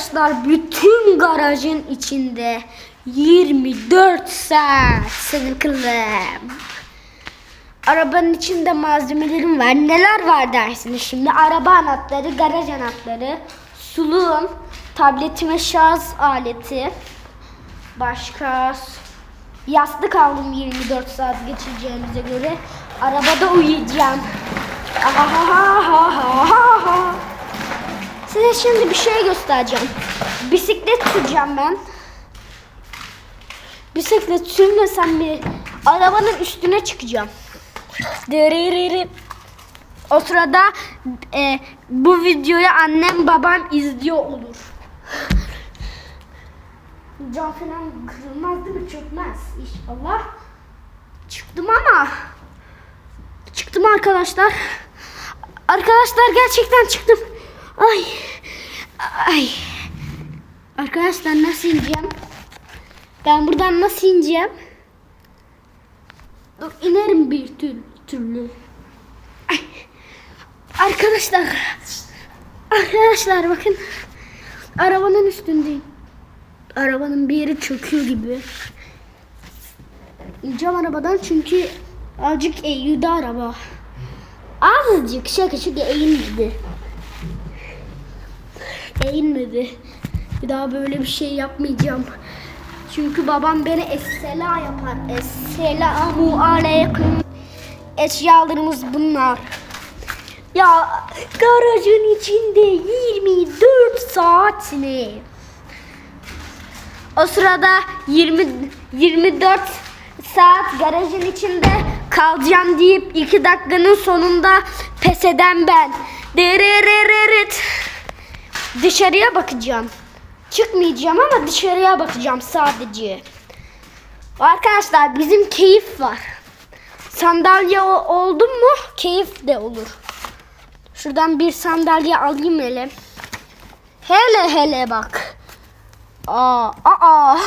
Arkadaşlar bütün garajın içinde 24 saat sıkıldım. Arabanın içinde malzemelerim var. Neler var dersiniz şimdi? Araba anahtarı, garaj anahtarı, suluğum, tabletim ve şarj aleti. Başka yastık aldım 24 saat geçireceğimize göre. Arabada uyuyacağım. Ahahahahaha. Size şimdi bir şey göstereceğim. Bisiklet süreceğim ben. Bisiklet sürmesem bir arabanın üstüne çıkacağım. Dırırırı. O sırada e, bu videoyu annem babam izliyor olur. Cam falan kırılmaz değil mi? Çökmez inşallah. Çıktım ama. Çıktım arkadaşlar. Arkadaşlar gerçekten çıktım. Ay. Ay. Arkadaşlar nasıl ineceğim? Ben buradan nasıl ineceğim? Dur inerim bir tür, türlü. Ay. Arkadaşlar. Arkadaşlar bakın. Arabanın üstündeyim. Arabanın bir yeri çöküyor gibi. İneceğim arabadan çünkü azıcık eğildi araba. Azıcık şaka şaka eğilmedi. Eğilmedi. Bir daha böyle bir şey yapmayacağım. Çünkü babam beni essela yapar. Esselamu aleyküm. Eşyalarımız bunlar. Ya garajın içinde 24 saat ne? O sırada 20 24 saat garajın içinde kalacağım deyip 2 dakikanın sonunda pes eden ben. Dırırırırıt. Dışarıya bakacağım. Çıkmayacağım ama dışarıya bakacağım sadece. Arkadaşlar bizim keyif var. Sandalye oldu mu keyif de olur. Şuradan bir sandalye alayım hele. Hele hele bak. Aa, aa.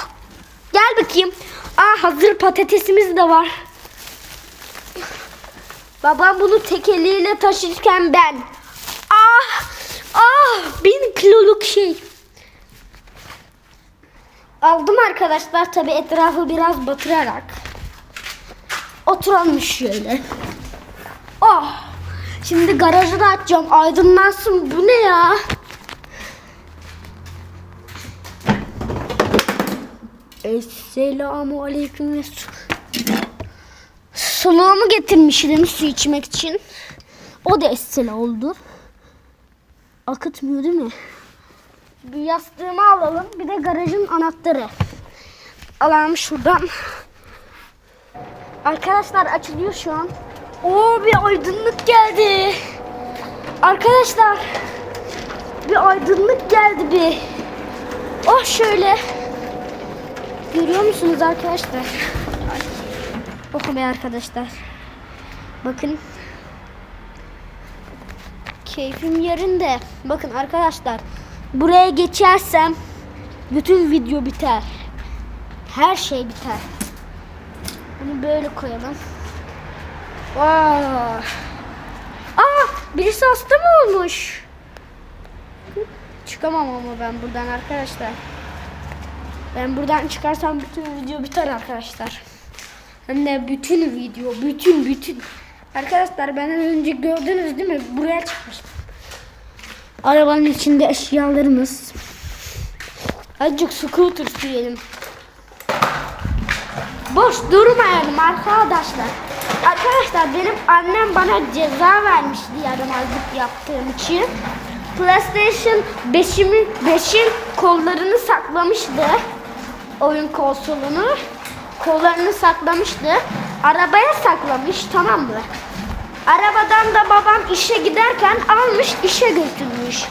Gel bakayım. Aa hazır patatesimiz de var. Babam bunu tek eliyle taşırken ben. Ah, ah bin kiloluk şey. Aldım arkadaşlar tabi etrafı biraz batırarak. Oturalım şöyle. Oh. Şimdi garajı da açacağım. Aydınlansın. Bu ne ya? Esselamu aleyküm ve su. Suluğumu getirmiştim su içmek için. O da essela oldu. Akıtmıyor değil mi? Bir yastığımı alalım. Bir de garajın anahtarı. Alalım şuradan. Arkadaşlar açılıyor şu an. Oo bir aydınlık geldi. Arkadaşlar bir aydınlık geldi bir. Oh şöyle. Görüyor musunuz arkadaşlar? Oh be arkadaşlar. Bakın. Keyfim yerinde. Bakın arkadaşlar. Buraya geçersem bütün video biter. Her şey biter. Bunu böyle koyalım. Vay. Aa, birisi hasta mı olmuş? Çıkamam ama ben buradan arkadaşlar. Ben buradan çıkarsam bütün video biter arkadaşlar. Hem de bütün video, bütün bütün. Arkadaşlar benden önce gördünüz değil mi? Buraya çıkmıştım. Arabanın içinde eşyalarımız. Azıcık scooter sürelim. Boş durmayalım arkadaşlar. Arkadaşlar benim annem bana ceza vermişti yaramazlık yaptığım için. PlayStation 5'imin 5'in kollarını saklamıştı. Oyun konsolunu. Kollarını saklamıştı. Arabaya saklamış tamam mı? Arabadan da babam işe giderken almış işe götürmüş.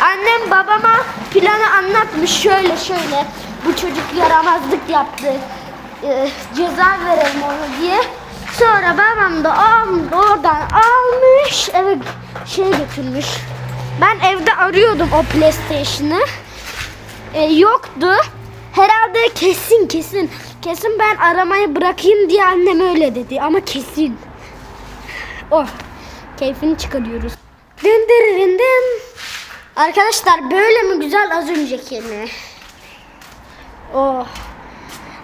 Annem babama planı anlatmış şöyle şöyle. Bu çocuk yaramazlık yaptı. Ee, ceza verelim ona diye. Sonra babam da almış, oradan almış eve şey götürmüş. Ben evde arıyordum o PlayStation'ı. Ee, yoktu. Herhalde kesin kesin. Kesin ben aramayı bırakayım diye annem öyle dedi ama kesin. Oh. Keyfini çıkarıyoruz. Dın. Arkadaşlar böyle mi güzel az önceki mi? Oh.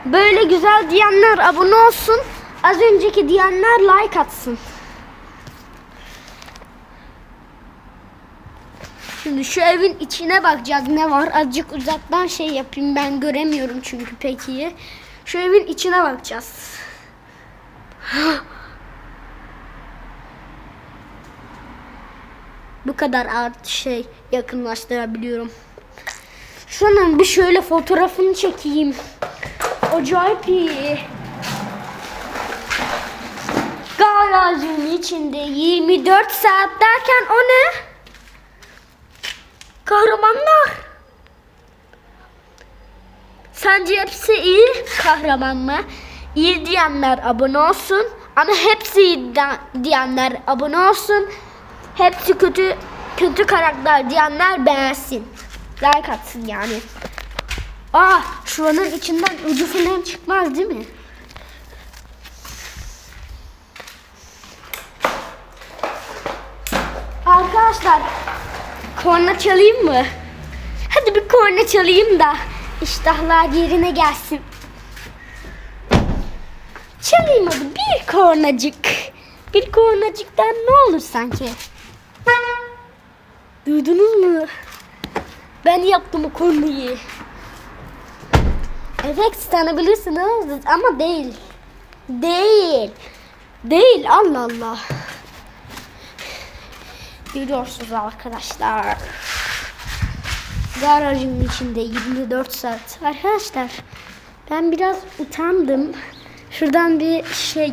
Böyle güzel diyenler abone olsun. Az önceki diyenler like atsın. Şimdi şu evin içine bakacağız ne var. Azıcık uzaktan şey yapayım ben göremiyorum çünkü pek iyi. Şu evin içine bakacağız. kadar art şey yakınlaştırabiliyorum. Şunun bir şöyle fotoğrafını çekeyim. Acayip iyi. Garajın içinde 24 saat derken o ne? Kahramanlar. Sence hepsi iyi kahraman mı? İyi diyenler abone olsun. Ama hepsi iyi diyenler abone olsun. Hepsi kötü kötü karakter diyenler beğensin. Like atsın yani. Aa şuranın içinden ucu falan çıkmaz değil mi? Arkadaşlar korna çalayım mı? Hadi bir korna çalayım da iştahlar yerine gelsin. Çalayım hadi bir kornacık. Bir kornacıktan ne olur sanki? Duydunuz mu? Ben yaptım o kornayı. Evet tanıyabilirsiniz ama değil. Değil. Değil Allah Allah. Görüyorsunuz arkadaşlar. Garajın içinde 24 saat. Arkadaşlar ben biraz utandım. Şuradan bir şey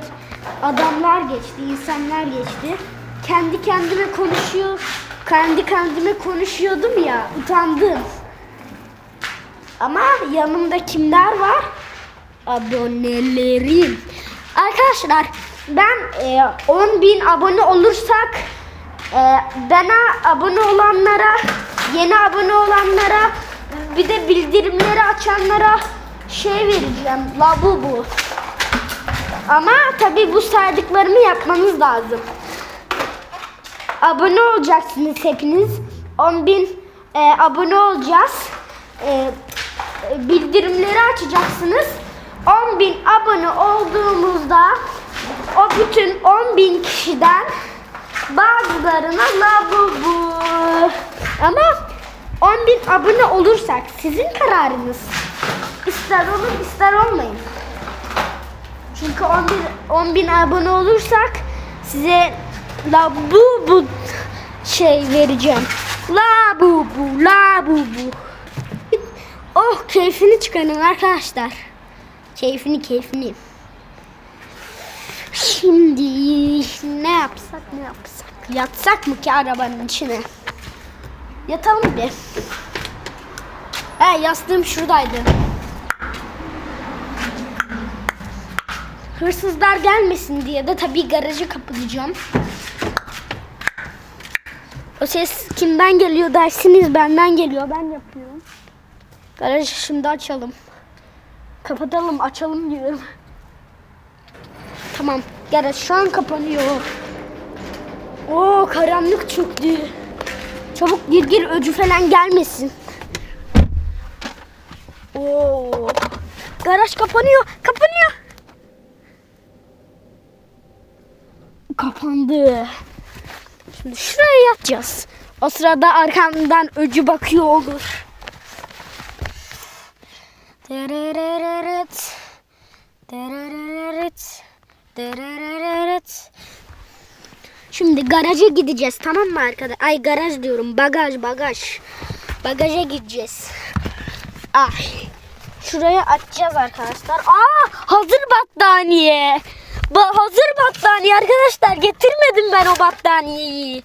adamlar geçti, insanlar geçti. Kendi kendime konuşuyor. Kendi kendime konuşuyordum ya utandım. Ama yanımda kimler var? Abonelerim. Arkadaşlar ben e, 10 bin abone olursak e, bana abone olanlara, yeni abone olanlara, bir de bildirimleri açanlara şey vereceğim. Labubu. Ama tabi bu saydıklarımı yapmanız lazım. Abone olacaksınız hepiniz. 10 bin e, abone olacağız. E, e, bildirimleri açacaksınız. 10 bin abone olduğumuzda o bütün 10 bin kişiden bazılarına labubu. Ama 10 bin abone olursak sizin kararınız. İster olun ister olmayın. Çünkü 10 bin, 10 bin abone olursak size labubu şey vereceğim. Labubu, labubu. Oh keyfini çıkarın arkadaşlar. Keyfini keyfini. Şimdi ne yapsak ne yapsak? Yatsak mı ki arabanın içine? Yatalım bir. He yastığım şuradaydı. Hırsızlar gelmesin diye de tabii garajı kapatacağım. O ses kimden geliyor dersiniz benden geliyor ben yapıyorum. Garajı şimdi açalım. Kapatalım açalım diyorum. Tamam garaj şu an kapanıyor. Oo karanlık çöktü. Çabuk gir gir öcü falan gelmesin. Oo. Garaj kapanıyor kapanıyor. Kapandı. Şimdi şuraya yatacağız. O sırada arkamdan öcü bakıyor olur. Derereret. Derereret. Derereret. Şimdi garaja gideceğiz tamam mı arkadaşlar? Ay garaj diyorum bagaj bagaj. Bagaja gideceğiz. Ay. Şuraya açacağız arkadaşlar. Aa hazır battaniye. Ba hazır battaniye arkadaşlar. Getirmedim ben o battaniyeyi.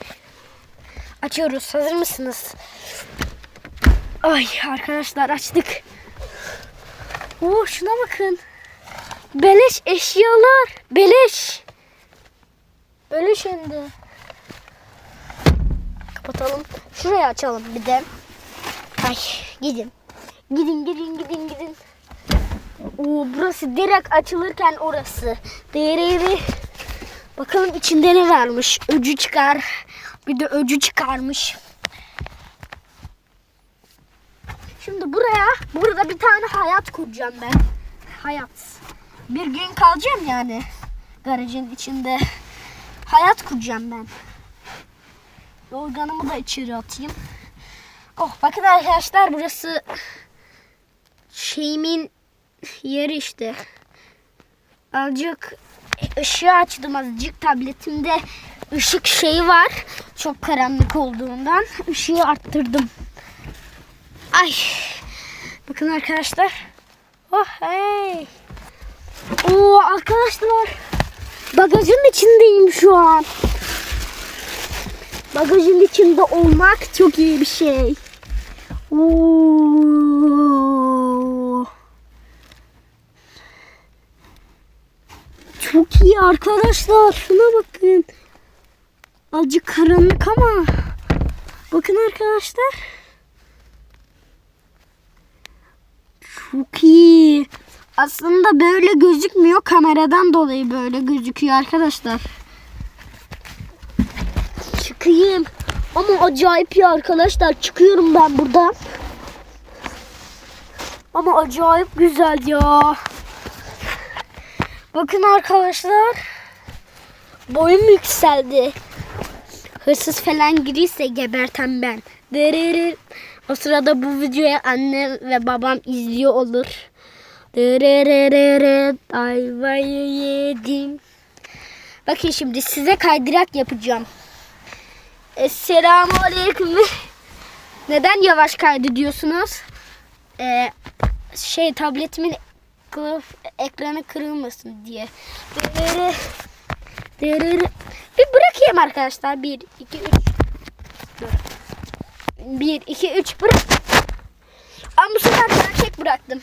Açıyoruz. Hazır mısınız? Ay arkadaşlar açtık. Oo şuna bakın. Beleş eşyalar. Beleş. Öyle şimdi. Kapatalım. Şurayı açalım bir de. Ay gidin. Gidin gidin gidin gidin. Oo, burası direkt açılırken orası. Değeri. Bakalım içinde ne varmış. Öcü çıkar. Bir de öcü çıkarmış. Şimdi buraya, burada bir tane hayat kuracağım ben. Hayat. Bir gün kalacağım yani garajın içinde. Hayat kuracağım ben. Yorganımı da içeri atayım. Oh bakın arkadaşlar burası şeyimin yeri işte. Azıcık ışığı açtım azıcık tabletimde ışık şeyi var. Çok karanlık olduğundan ışığı arttırdım. Ay. Bakın arkadaşlar. Oh hey. Oo arkadaşlar. Bagajın içindeyim şu an. Bagajın içinde olmak çok iyi bir şey. Oo. Çok iyi arkadaşlar. Şuna bakın. Azıcık karanlık ama. Bakın arkadaşlar. Çok iyi. Aslında böyle gözükmüyor. Kameradan dolayı böyle gözüküyor arkadaşlar. Çıkayım. Ama acayip iyi arkadaşlar. Çıkıyorum ben buradan. Ama acayip güzel ya. Bakın arkadaşlar. Boyum yükseldi. Hırsız falan giriyse geberten ben. Dırırır. O sırada bu videoya annem ve babam izliyor olur. Dırırırırır. Ayvayı yedim. Bakın şimdi size kaydırak yapacağım. Esselamu Aleyküm. Neden yavaş kaydı diyorsunuz? Ee, şey tabletimin kılıf, ekranı kırılmasın diye. Dırırı, dırırı. Bir bırakayım arkadaşlar. 1, 2, 3, 4. 1, 2, 3 bırak. Ama bu sefer gerçek bıraktım.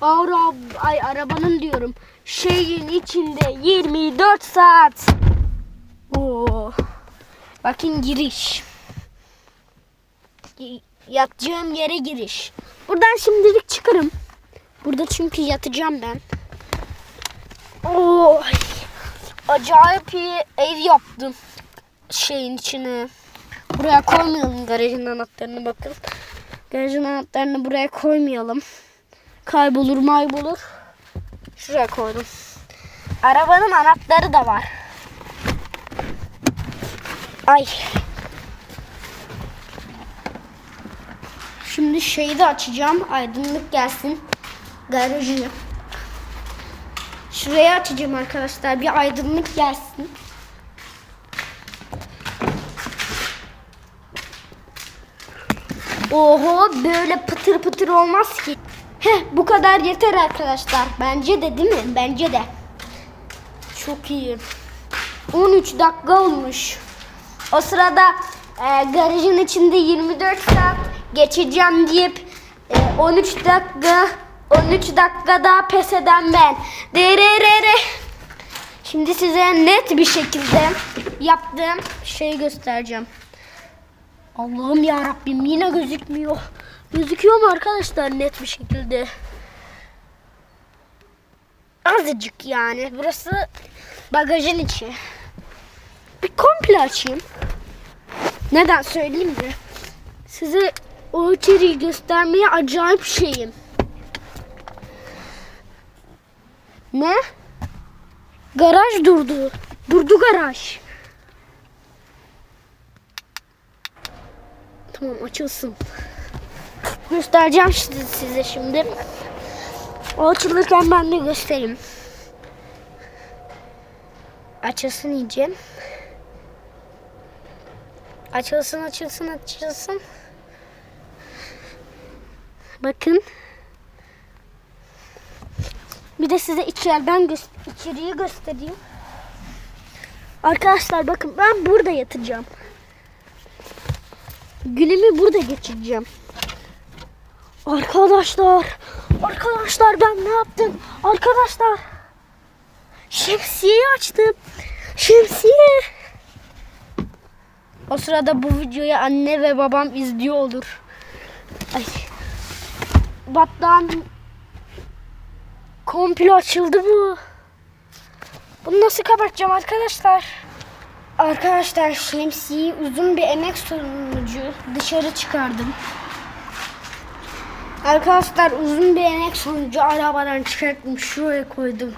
Ara, ay arabanın diyorum. Şeyin içinde 24 saat. Oo. Bakın giriş. Yatacağım yere giriş. Buradan şimdilik çıkarım. Burada çünkü yatacağım ben. Oo. ay. Acayip iyi ev yaptım. Şeyin içine. Buraya koymayalım garajın anahtarını bakın. Garajın anahtarını buraya koymayalım. Kaybolur maybolur. Şuraya koydum. Arabanın anahtarı da var. Ay. Şimdi şeyi de açacağım. Aydınlık gelsin. Garajı. Şuraya açacağım arkadaşlar. Bir aydınlık gelsin. Oho böyle pıtır pıtır olmaz ki. Heh bu kadar yeter arkadaşlar. Bence de değil mi? Bence de. Çok iyi. 13 dakika olmuş. O sırada e, garajın içinde 24 saat geçeceğim deyip e, 13 dakika 13 dakika daha pes eden ben. Dererere. Şimdi size net bir şekilde yaptığım şeyi göstereceğim. Allah'ım ya Rabbim yine gözükmüyor. Gözüküyor mu arkadaşlar net bir şekilde? Azıcık yani. Burası bagajın içi. Bir komple açayım. Neden söyleyeyim mi? Size o içeriği göstermeye acayip şeyim. Ne? Garaj durdu. Durdu garaj. Tamam açılsın. Göstereceğim şimdi size şimdi. O açılırken ben de göstereyim. Açılsın iyice. Açılsın açılsın açılsın. Bakın. Bir de size içeriden gö- içeriği göstereyim. Arkadaşlar bakın ben burada yatacağım. Günümü burada geçireceğim. Arkadaşlar, arkadaşlar ben ne yaptım? Arkadaşlar, şemsiyeyi açtım. Şemsiye. O sırada bu videoyu anne ve babam izliyor olur. Ay. Battaniye komple açıldı bu. Bunu nasıl kapatacağım arkadaşlar? Arkadaşlar şemsiyeyi uzun bir emek sonucu dışarı çıkardım. Arkadaşlar uzun bir emek sonucu arabadan çıkarttım. Şuraya koydum.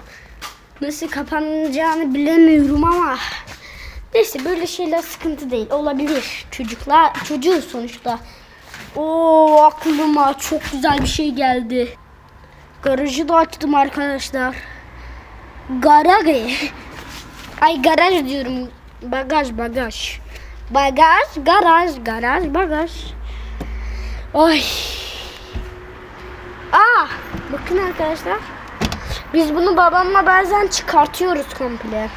Nasıl kapanacağını bilemiyorum ama neyse böyle şeyler sıkıntı değil. Olabilir. Çocuklar çocuğu sonuçta. Oo aklıma çok güzel bir şey geldi. Garajı da açtım arkadaşlar. Garaj. Ay garaj diyorum. Bagaj bagaj. Bagaj, garaj, garaj, bagaj. Ay. Aa, bakın arkadaşlar. Biz bunu babamla bazen çıkartıyoruz komple.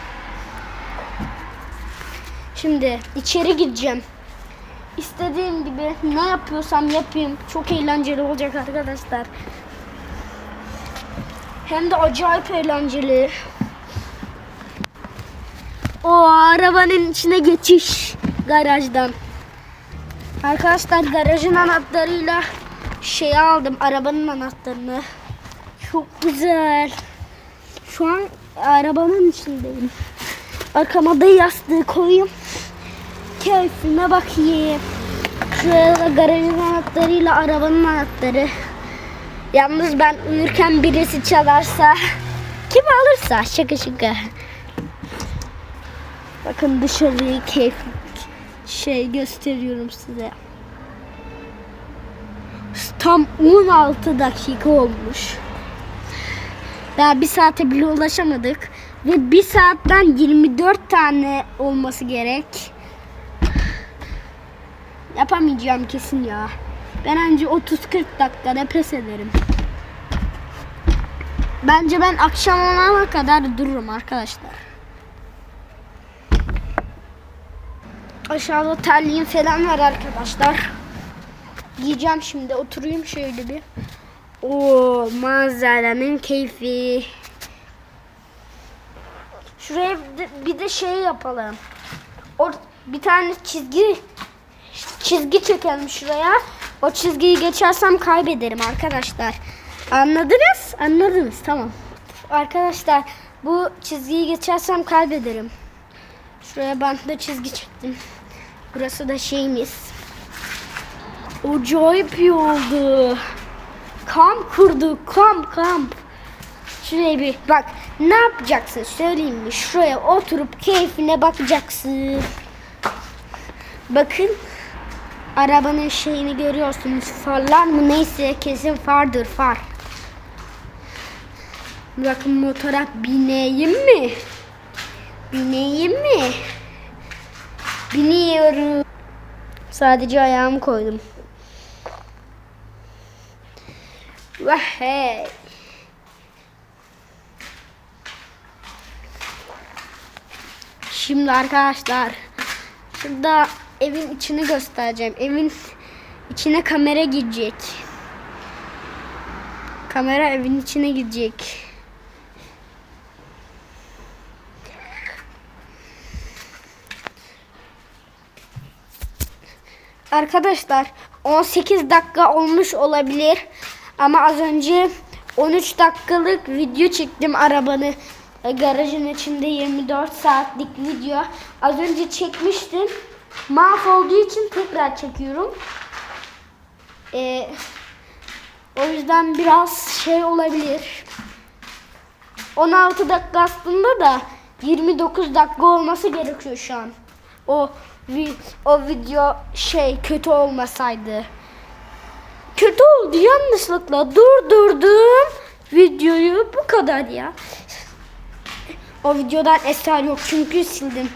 Şimdi içeri gideceğim. İstediğim gibi ne yapıyorsam yapayım. Çok eğlenceli olacak arkadaşlar. Hem de acayip eğlenceli. O arabanın içine geçiş garajdan. Arkadaşlar garajın anahtarıyla şey aldım arabanın anahtarını. Çok güzel. Şu an arabanın içindeyim. Arkama da yastığı koyayım. Keyfime bakayım. Şuraya da garajın anahtarıyla arabanın anahtarı. Yalnız ben uyurken birisi çalarsa kim alırsa şaka şaka. Bakın dışarıyı keyif şey gösteriyorum size. Tam 16 dakika olmuş. Daha bir saate bile ulaşamadık. Ve bir saatten 24 tane olması gerek. Yapamayacağım kesin ya. Ben önce 30-40 dakikada pes ederim. Bence ben akşam olana kadar dururum arkadaşlar. Aşağıda terliğim falan var arkadaşlar. Giyeceğim şimdi. Oturayım şöyle bir. Oo manzaranın keyfi. Şuraya bir de, bir de şey yapalım. Or bir tane çizgi çizgi çekelim şuraya. O çizgiyi geçersem kaybederim arkadaşlar. Anladınız? Anladınız. Tamam. Arkadaşlar bu çizgiyi geçersem kaybederim. Şuraya bantla çizgi çektim. Burası da şeyimiz. Acayip iyi oldu. Kamp kurduk. Kamp kamp. Şuraya bir bak. Ne yapacaksın söyleyeyim mi? Şuraya oturup keyfine bakacaksın. Bakın. Arabanın şeyini görüyorsunuz. Farlar mı neyse kesin fardır far. Bakın motora bineyim mi? Bineyim mi? Biniyorum. Sadece ayağımı koydum. Vah hey. Şimdi arkadaşlar şurada evin içini göstereceğim. Evin içine kamera girecek. Kamera evin içine girecek. Arkadaşlar 18 dakika olmuş olabilir. Ama az önce 13 dakikalık video çektim arabanı garajın içinde 24 saatlik video. Az önce çekmiştim. Mahvolduğu için tekrar çekiyorum. Ee, o yüzden biraz şey olabilir. 16 dakika aslında da 29 dakika olması gerekiyor şu an. O o video şey kötü olmasaydı. Kötü oldu yanlışlıkla durdurdum videoyu bu kadar ya. O videodan eser yok çünkü sildim.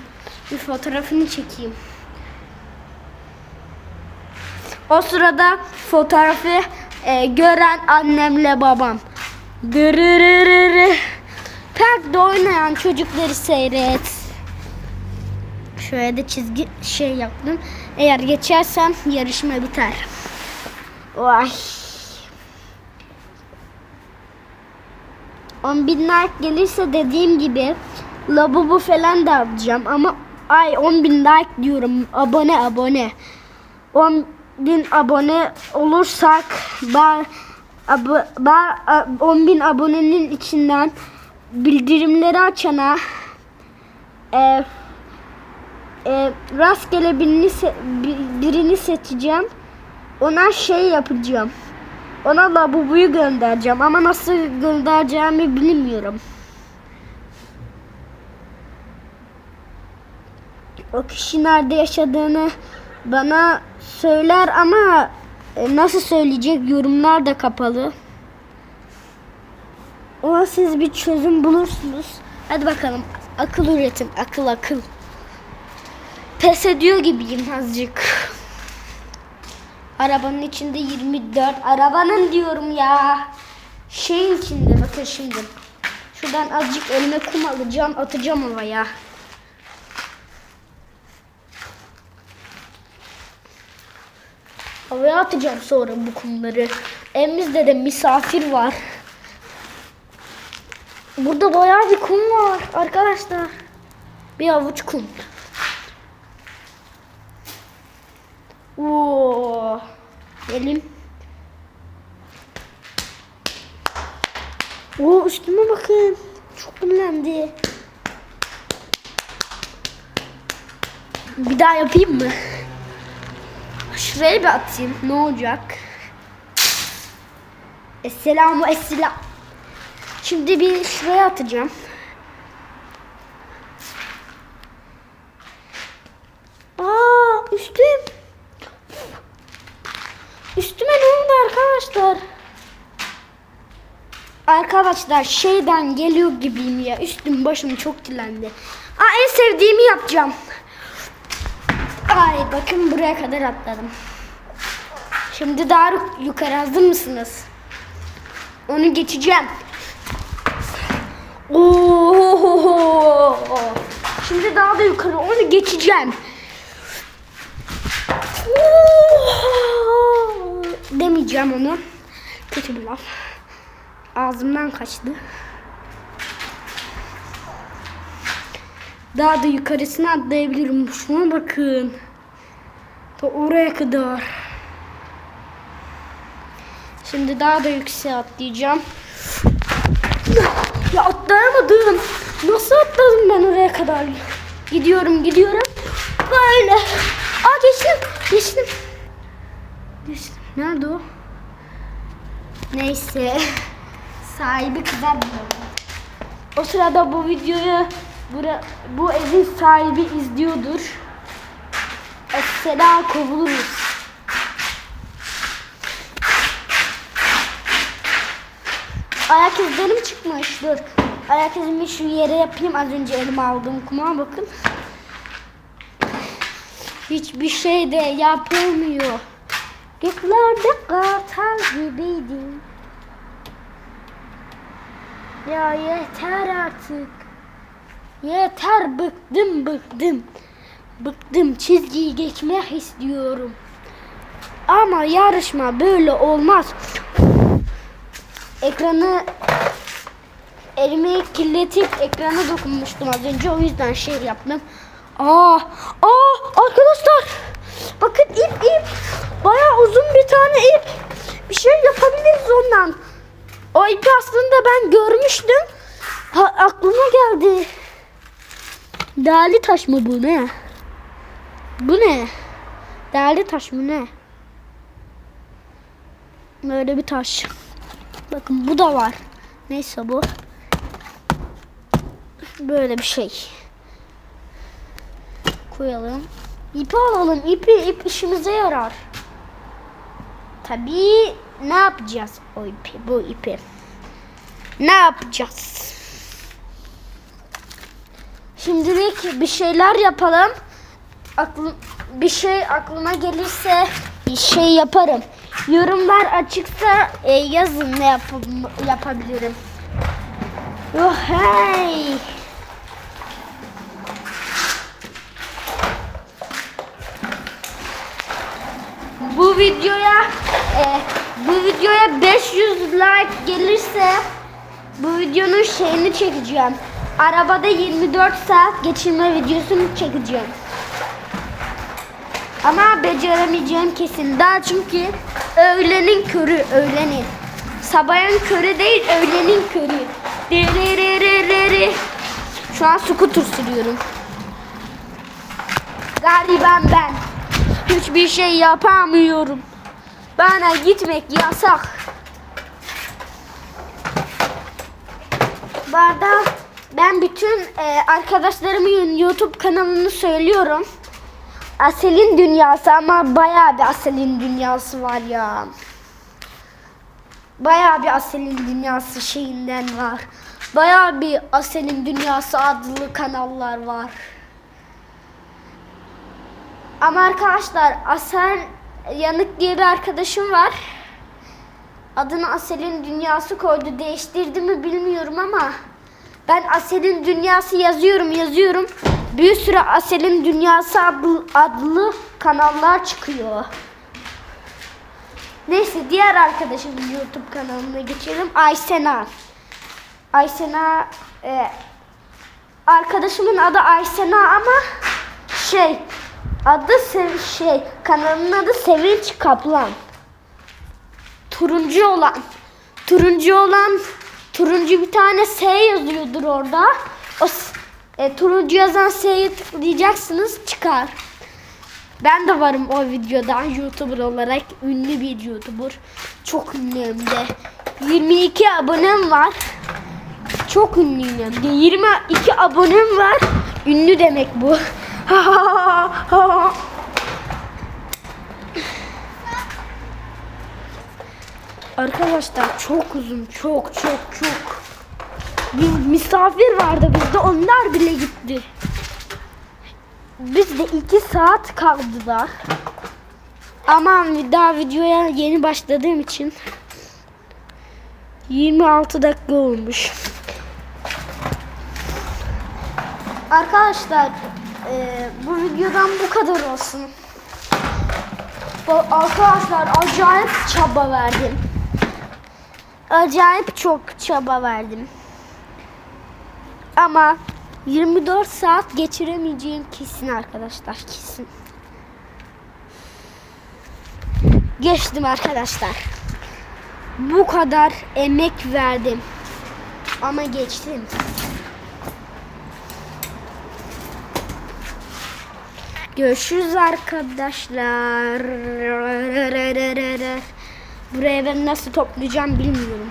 Bir fotoğrafını çekeyim. O sırada fotoğrafı e, gören annemle babam. Dırırırırı. Parkta oynayan çocukları seyret. Şöyle de çizgi şey yaptım. Eğer geçersem yarışma biter. Vay. 10 bin like gelirse dediğim gibi lavabo falan da alacağım ama ay 10 bin like diyorum abone abone 10 bin abone olursak ben, ab, ben 10 bin abonenin içinden bildirimleri açana e, e, rastgele birini se- bi- birini seçeceğim. Ona şey yapacağım. Ona labubuyu göndereceğim ama nasıl göndereceğimi bilmiyorum. O kişi nerede yaşadığını bana söyler ama e, nasıl söyleyecek yorumlar da kapalı. Ona siz bir çözüm bulursunuz. Hadi bakalım akıl üretin akıl akıl. Pes ediyor gibiyim azıcık. Arabanın içinde 24 arabanın diyorum ya. Şeyin içinde bakın şimdi. Şuradan azıcık elime kum alacağım atacağım havaya. Havaya atacağım sonra bu kumları. Evimizde de misafir var. Burada bayağı bir kum var arkadaşlar. Bir avuç kum. Oo. Elim. Oo üstüme bakın. Çok kumlendi. Bir daha yapayım mı? Şuraya bir atayım. Ne olacak? Esselamu esselam. Şimdi bir şuraya atacağım. Aa üstüm. Üstüme ne oldu arkadaşlar? Arkadaşlar şeyden geliyor gibiyim ya. Üstüm başım çok dilendi. Aa en sevdiğimi yapacağım. Ay bakın buraya kadar atladım. Şimdi daha yukarı hazır mısınız? Onu geçeceğim. Oo! Şimdi daha da yukarı onu geçeceğim. Oo! Demeyeceğim onu. Kötü bir laf. Ağzımdan kaçtı. Daha da yukarısına atlayabilirim. Şuna bakın. Ta oraya kadar. Şimdi daha da yükseğe atlayacağım. Ya atlayamadım. Nasıl atladım ben oraya kadar? Gidiyorum gidiyorum. Böyle. Aa geçtim. Geçtim. Geçtim. Nerede o? Neyse. Sahibi kızar. O sırada bu videoyu bura, bu evin sahibi izliyordur. Esra kovuluruz. Ayak izlerim çıkmış. Dur. Ayak izimi şu yere yapayım. Az önce elime aldığım kuma bakın. Hiçbir şey de yapılmıyor. Göklerde kartal gibiydim. Ya yeter artık. Yeter bıktım bıktım. Bıktım çizgiyi geçmek istiyorum. Ama yarışma böyle olmaz. Ekranı elimi kirletip ekrana dokunmuştum az önce o yüzden şey yaptım. Aa, aa arkadaşlar bakın ip ip bayağı uzun bir tane ip bir şey yapabiliriz ondan. O ipi aslında ben görmüştüm. Ha, aklıma geldi. Değerli taş mı bu ne? Bu ne? Değerli taş mı ne? Böyle bir taş. Bakın bu da var. Neyse bu. Böyle bir şey. Koyalım. İpi alalım. İpi, ip işimize yarar. Tabii ne yapacağız o ipi, bu ipi? Ne yapacağız? Şimdilik bir şeyler yapalım. Aklım bir şey aklıma gelirse şey yaparım. Yorumlar açıksa e, yazın ne yap yapabilirim. Oh hey. Bu videoya e, bu videoya 500 like gelirse bu videonun şeyini çekeceğim. Arabada 24 saat geçirme videosunu çekeceğim. Ama beceremeyeceğim kesin. Daha çünkü öğlenin körü, öğlenin. Sabahın körü değil, öğlenin körü. Diriririri. Şu an scooter sürüyorum. Gariban ben. Hiçbir şey yapamıyorum. Bana gitmek yasak. Arada ben bütün e, arkadaşlarımın YouTube kanalını söylüyorum. Asel'in dünyası ama bayağı bir Asel'in dünyası var ya. Bayağı bir Asel'in dünyası şeyinden var. Bayağı bir Asel'in dünyası adlı kanallar var. Ama arkadaşlar Asel Yanık diye bir arkadaşım var. Adını Asel'in dünyası koydu. Değiştirdi mi bilmiyorum ama ben Asel'in dünyası yazıyorum yazıyorum. Bir sürü Asel'in dünyası adlı, adlı kanallar çıkıyor. Neyse diğer arkadaşımın YouTube kanalına geçelim. Aysena. Aysena e, arkadaşımın adı Aysena ama şey adı şey kanalının adı Sevinç Kaplan. Turuncu olan turuncu olan turuncu bir tane S yazıyordur orada. O e, turuncu yazan S'ye tıklayacaksınız çıkar. Ben de varım o videoda YouTuber olarak ünlü bir YouTuber. Çok ünlüyüm de. 22 abonem var. Çok ünlüyüm de. 22 abonem var. Ünlü demek bu. Arkadaşlar çok uzun. Çok çok çok. Bir misafir vardı bizde. Onlar bile gitti. Bizde iki saat kaldılar. Aman daha videoya yeni başladığım için 26 dakika olmuş. Arkadaşlar e, bu videodan bu kadar olsun. Arkadaşlar acayip çaba verdim. Acayip çok çaba verdim. Ama 24 saat geçiremeyeceğim kesin arkadaşlar kesin. Geçtim arkadaşlar. Bu kadar emek verdim. Ama geçtim. Görüşürüz arkadaşlar. Buraya ben nasıl toplayacağım bilmiyorum.